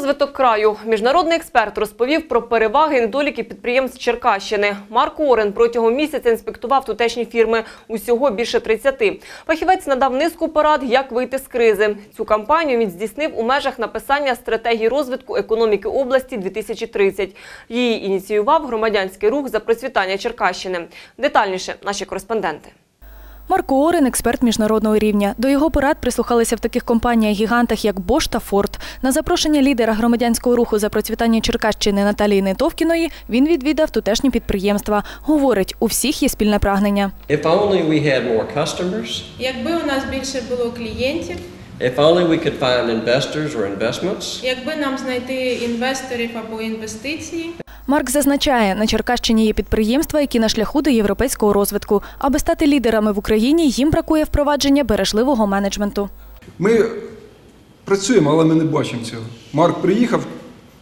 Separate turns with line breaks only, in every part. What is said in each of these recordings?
розвиток краю. Міжнародний експерт розповів про переваги і недоліки підприємств Черкащини. Марк Орен протягом місяця інспектував тутешні фірми. Усього більше 30. Фахівець надав низку порад, як вийти з кризи. Цю кампанію він здійснив у межах написання стратегії розвитку економіки області 2030. Її ініціював громадянський рух за процвітання Черкащини. Детальніше наші кореспонденти.
Марко Орен – експерт міжнародного рівня. До його порад прислухалися в таких компаніях-гігантах, як Bosch та Ford. На запрошення лідера громадянського руху за процвітання Черкащини Наталії Нетовкіної він відвідав тутешні підприємства. Говорить, у всіх є спільне прагнення.
If only we had more customers,
Якби у нас більше було клієнтів,
if only we could find investors or investments,
якби нам знайти інвесторів або інвестиції,
Марк зазначає, на Черкащині є підприємства, які на шляху до європейського розвитку. Аби стати лідерами в Україні, їм бракує впровадження бережливого менеджменту.
Ми працюємо, але ми не бачимо цього. Марк приїхав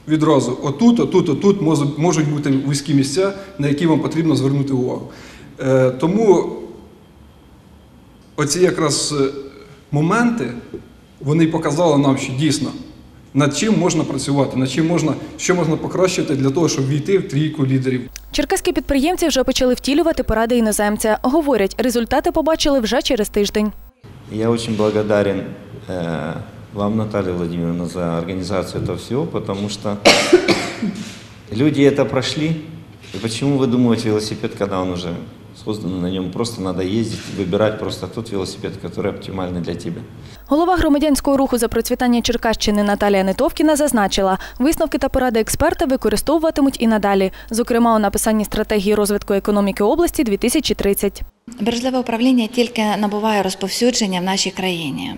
відразу отут, отут, отут можуть бути вузькі місця, на які вам потрібно звернути увагу. Е, тому оці якраз е, моменти вони показали нам, що дійсно над чим можна працювати, над чим можна, що можна покращити для того, щоб війти в трійку лідерів.
Черкаські підприємці вже почали втілювати поради іноземця. Говорять, результати побачили вже через тиждень.
Я очень благодарен э, вам, Наталья Владимировна, за организацию этого всего, потому что люди это прошли. И почему вы думаете велосипед, когда он уже создан, на нем просто надо ездить и выбирать просто тот велосипед, который оптимальный для тебя?
Голова громадянського руху за процвітання Черкащини Наталія Нетовкіна зазначила, висновки та поради експерта використовуватимуть і надалі, зокрема у написанні стратегії розвитку економіки області 2030.
Бережливе управління тільки набуває розповсюдження в нашій країні,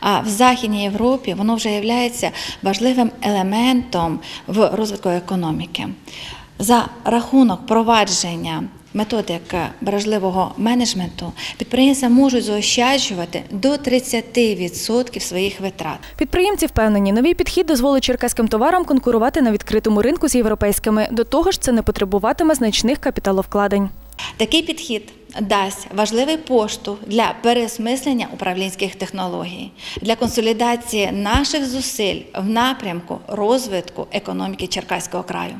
а в Західній Європі воно вже є важливим елементом в розвитку економіки. За рахунок провадження методик бережливого менеджменту підприємці можуть заощаджувати до 30% своїх витрат.
Підприємці впевнені, новий підхід дозволить черкаським товарам конкурувати на відкритому ринку з європейськими. До того ж, це не потребуватиме значних капіталовкладень.
Такий підхід дасть важливий поштовх для переосмислення управлінських технологій, для консолідації наших зусиль в напрямку розвитку економіки Черкаського краю.